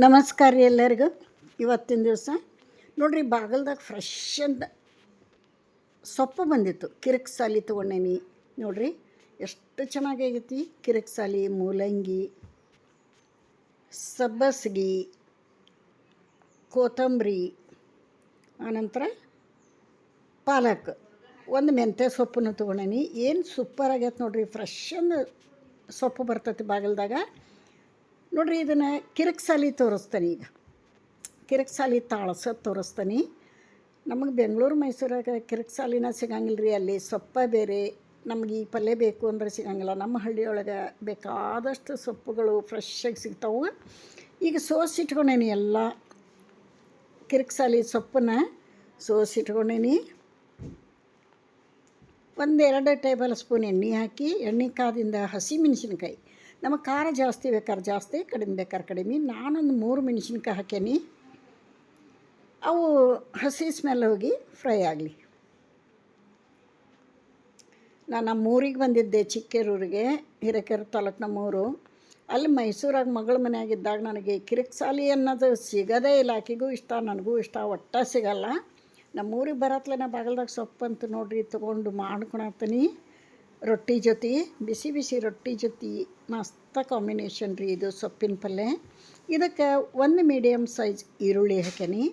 ನಮಸ್ಕಾರ ರೀ ಎಲ್ಲರಿಗೂ. ಇವತ್ತಿನ ದಿವಸ ನೋಡ್ರಿ, ಬಾಗಲ್ದಾಗ ಫ್ರೆಶ್ ಅಂತ ಸೊಪ್ಪು ಬಂದಿತ್ತು. ಕಿರಿಕ್ ಸಾಲಿ ತೊಗೊಂಡೇನಿ. ನೋಡ್ರಿ, ಎಷ್ಟು ಚೆನ್ನಾಗೈತಿ ಕಿರಿಕ್ ಸಾಲಿ, ಮೂಲಂಗಿ, ಸಬ್ಬಸ್ಗಿ, ಕೊತ್ತಂಬರಿ, ಆನಂತರ ಪಾಲಕ್. ಒಂದು ಮೆಂತ್ಯ ಸೊಪ್ಪನ್ನು ತೊಗೊಂಡೇನಿ. ಏನು ಸೂಪರ್ ಆಗೈತೆ ನೋಡ್ರಿ ಫ್ರೆಶ್ ಅಂದ ಸೊಪ್ಪು ಬರ್ತೈತಿ ಬಾಗಲ್ದಾಗ. ನೋಡ್ರಿ ಇದನ್ನು ಕಿರಿಕ್ ಸಾಲಿ ತೋರಿಸ್ತಾನೆ ಈಗ. ಕಿರಿಕ್ ಸಾಲಿ ತಾಳಸ ತೋರಿಸ್ತಾನೆ. ನಮಗೆ ಬೆಂಗಳೂರು, ಮೈಸೂರಾಗ ಕಿರಕ್ಸಾಲಿನ ಸಿಗಂಗಿಲ್ಲ ರೀ ಅಲ್ಲಿ ಸೊಪ್ಪ ಬೇರೆ, ನಮಗೆ ಈ ಪಲ್ಯ ಬೇಕು ಅಂದ್ರೆ ಸಿಗಂಗಿಲ್ಲ. ನಮ್ಮ ಹಳ್ಳಿಯೊಳಗೆ ಬೇಕಾದಷ್ಟು ಸೊಪ್ಪುಗಳು ಫ್ರೆಶ್ಶಾಗಿ ಸಿಗ್ತಾವೆ. ಈಗ ಸೋಸಿಟ್ಕೊಂಡೇನಿ ಎಲ್ಲ. ಕಿರಕ್ಸಾಲಿ ಸೊಪ್ಪನ್ನ ಸೋಸಿಟ್ಕೊಂಡೇನಿ ಒಂದೆರಡು ಟೇಬಲ್ ಸ್ಪೂನ್ ಎಣ್ಣೆ ಹಾಕಿ, ಎಣ್ಣೆ ಕಾದಿಂದ ಹಸಿ ಮೆಣಸಿನ್ಕಾಯಿ. ನಮಗೆ ಖಾರ ಜಾಸ್ತಿ ಬೇಕಾದ್ರೆ ಜಾಸ್ತಿ, ಕಡಿಮೆ ಬೇಕಾದ್ರೆ ಕಡಿಮೆ. ನಾನೊಂದು ಮೂರು ಮೆಣಸಿನ್ಕಾಯಿ ಹಾಕೇನಿ ಅವು ಹಸಿ ಸ್ಮೆಲ್ ಹೋಗಿ ಫ್ರೈ ಆಗಲಿ. ನಾನು ನಮ್ಮೂರಿಗೆ ಬಂದಿದ್ದೆ ಚಿಕ್ಕೇರೂರಿಗೆ, ಹಿರೇಕೆರೆ ತಾಲೂಕು ನಮ್ಮೂರು ಅಲ್ಲಿ ಮೈಸೂರಾಗ ಮಗಳ ಮನೆಯಾಗಿದ್ದಾಗ ನನಗೆ ಕಿರಿಕ್ ಸಾಲಿ ಅನ್ನೋದು ಸಿಗೋದೇ ಇಲ್ಲ. ಇಷ್ಟ, ನನಗೂ ಇಷ್ಟ, ಒಟ್ಟ ಸಿಗಲ್ಲ. ನಮ್ಮೂರಿಗೆ ನಾ ಬಾಗಲ್ದಾಗ ಸೊಪ್ಪು ಅಂತ ನೋಡ್ರಿ, ತೊಗೊಂಡು ಮಾಡ್ಕೊಳತ್ತೀನಿ ರೊಟ್ಟಿ ಜೊತೆ, ಬಿಸಿ ಬಿಸಿ ರೊಟ್ಟಿ ಜೊತೆ, ಮಸ್ತ ಕಾಂಬಿನೇಷನ್ ರೀ ಇದು ಸೊಪ್ಪಿನ ಪಲ್ಯ ಇದಕ್ಕೆ ಒಂದು ಮೀಡಿಯಮ್ ಸೈಜ್ ಈರುಳ್ಳಿ ಹಾಕೇನಿ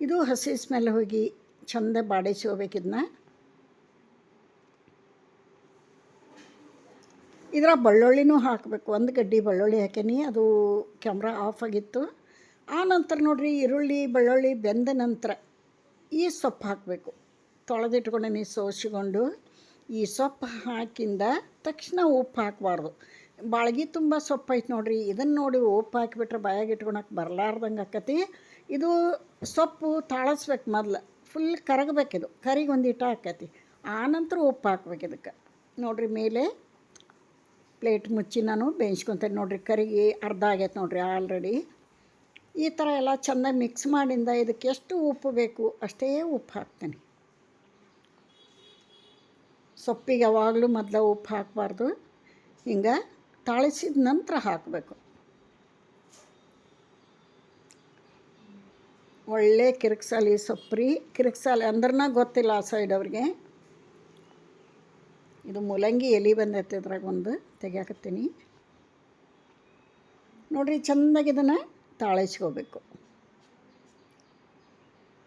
ಇದು ಹಸಿ ಸ್ಮೆಲ್ ಹೋಗಿ ಚಂದ ಬಾಡಿಸಿ ಇದನ್ನ ಇದರ ಬೆಳ್ಳುಳ್ಳಿನೂ ಹಾಕಬೇಕು. ಒಂದು ಗಡ್ಡಿ ಬೆಳ್ಳುಳ್ಳಿ ಹಾಕೇನಿ ಅದು ಕ್ಯಾಮ್ರಾ ಆಫ್ ಆಗಿತ್ತು. ಆ ನಂತರ ನೋಡಿರಿ ಈರುಳ್ಳಿ, ಬೆಳ್ಳುಳ್ಳಿ ಬೆಂದ ನಂತರ ಈ ಸೊಪ್ಪು ಹಾಕಬೇಕು. ತೊಳೆದಿಟ್ಕೊಂಡೇನಿ ಸೋಸಿಕೊಂಡು ಈ ಸೊಪ್ಪು ಹಾಕಿಂದ ತಕ್ಷಣ ಉಪ್ಪು ಹಾಕಬಾರ್ದು. ಬಾಳ್ಗಿ ತುಂಬ ಸೊಪ್ಪು ಐತೆ ನೋಡ್ರಿ. ಇದನ್ನು ನೋಡಿ ಉಪ್ಪು ಹಾಕಿಬಿಟ್ರೆ ಬಾಯಾಗಿ ಇಟ್ಕೊಳಕ್ಕೆ ಬರಲಾರ್ದಂಗೆ ಆಕತಿ. ಇದು ಸೊಪ್ಪು ತಾಳಿಸ್ಬೇಕು ಮೊದಲು. ಫುಲ್ ಕರಗಬೇಕಿದು ಕರಿಗೆ ಒಂದು ಆಕತಿ. ಆನಂತರ ಉಪ್ಪು ಹಾಕ್ಬೇಕು ಇದಕ್ಕೆ. ನೋಡ್ರಿ ಮೇಲೆ ಪ್ಲೇಟ್ ಮುಚ್ಚಿ ನಾನು ಬೇಯಿಸ್ಕೊತೇನೆ ನೋಡ್ರಿ. ಕರಿಗೆ ಅರ್ಧ ಆಗೈತೆ ನೋಡ್ರಿ ಆಲ್ರೆಡಿ. ಈ ಥರ ಎಲ್ಲ ಚೆಂದ ಮಿಕ್ಸ್ ಮಾಡಿಂದ ಇದಕ್ಕೆ ಎಷ್ಟು ಉಪ್ಪು ಬೇಕು ಅಷ್ಟೇ ಉಪ್ಪು ಹಾಕ್ತೇನೆ. ಸೊಪ್ಪಿಗೆ ಯಾವಾಗಲೂ ಮೊದಲು ಉಪ್ಪು ಹಾಕಬಾರ್ದು. ಹಿಂಗೆ ತಾಳಿಸಿದ ನಂತರ ಹಾಕಬೇಕು. ಒಳ್ಳೆ ಕಿರಿಕ್ಸಾಲಿ ಸೊಪ್ಪ್ರಿ. ಕಿರಿಕ್ಸಾಲಿ ಅಂದ್ರನ ಗೊತ್ತಿಲ್ಲ ಆ ಸೈಡ್ ಅವ್ರಿಗೆ. ಇದು ಮೂಲಂಗಿ ಎಲೆ ಬಂದೈತೆ ಇದ್ರಾಗ ಒಂದು, ತೆಗಿಯಾಕತ್ತೀನಿ. ನೋಡಿರಿ ಚೆಂದಾಗಿ ಇದನ್ನು ತಾಳಿಸ್ಕೋಬೇಕು.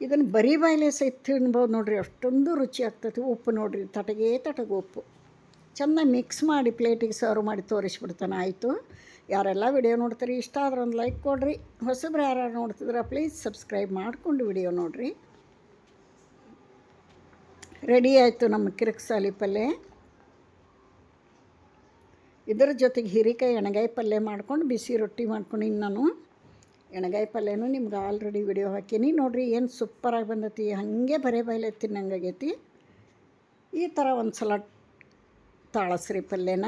ಇದನ್ನು ಬರೀ ಬಾಯಿಲೆ ಸಹಿತ ತಿನ್ಬೋದು ನೋಡಿರಿ, ಅಷ್ಟೊಂದು ರುಚಿ ಆಗ್ತೈತಿ ಉಪ್ಪು ನೋಡಿರಿ, ತಟಗೆ ತಟಗೆ ಉಪ್ಪು. ಚೆನ್ನಾಗಿ ಮಿಕ್ಸ್ ಮಾಡಿ ಪ್ಲೇಟಿಗೆ ಸರ್ವ್ ಮಾಡಿ ತೋರಿಸ್ಬಿಡ್ತಾನೆ. ಆಯಿತು? ಯಾರೆಲ್ಲ ವಿಡಿಯೋ ನೋಡ್ತಾರೆ, ಇಷ್ಟ ಆದ್ರೆ ಒಂದು ಲೈಕ್ ಕೊಡಿರಿ. ಹೊಸಬ್ರು ಯಾರು ನೋಡ್ತಿದ್ರೆ ಪ್ಲೀಸ್ ಸಬ್ಸ್ಕ್ರೈಬ್ ಮಾಡಿಕೊಂಡು ವಿಡಿಯೋ ನೋಡಿರಿ. ರೆಡಿ ಆಯಿತು ನಮ್ಮ ಕಿರಿಕ್ ಸಾಲಿ ಪಲ್ಯ ಇದರ ಜೊತೆಗೆ ಹೀರಿಕಾಯಿ, ಎಣಗಾಯಿ ಪಲ್ಯ ಮಾಡ್ಕೊಂಡು ಬಿಸಿ ರೊಟ್ಟಿ ಮಾಡ್ಕೊಂಡು ನಾನು ಎಣಗಾಯಿ ಪಲ್ಯನೂ ನಿಮ್ಗೆ ಆಲ್ರೆಡಿ ವಿಡಿಯೋ ಹಾಕೀನಿ. ನೋಡಿರಿ ಏನು ಸೂಪರಾಗಿ ಬಂದೈತಿ, ಹಾಗೆ ಬರೇ ಬಯಲೆ ತಿನ್ನಂಗಾಗೈತಿ ಈ ಥರ ಒಂದು ಸಲ ತಾಳಸ್ರಿ ಪಲ್ಯನ.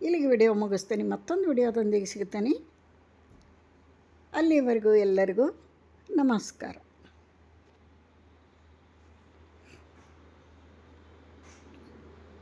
ಇಲ್ಲಿಗೆ ವಿಡಿಯೋ ಮುಗಿಸ್ತೇನೆ, ಮತ್ತೊಂದು ವಿಡಿಯೋದೊಂದಿಗೆ ಸಿಗ್ತೇನೆ. ಅಲ್ಲಿವರೆಗೂ ಎಲ್ಲರಿಗೂ ನಮಸ್ಕಾರ.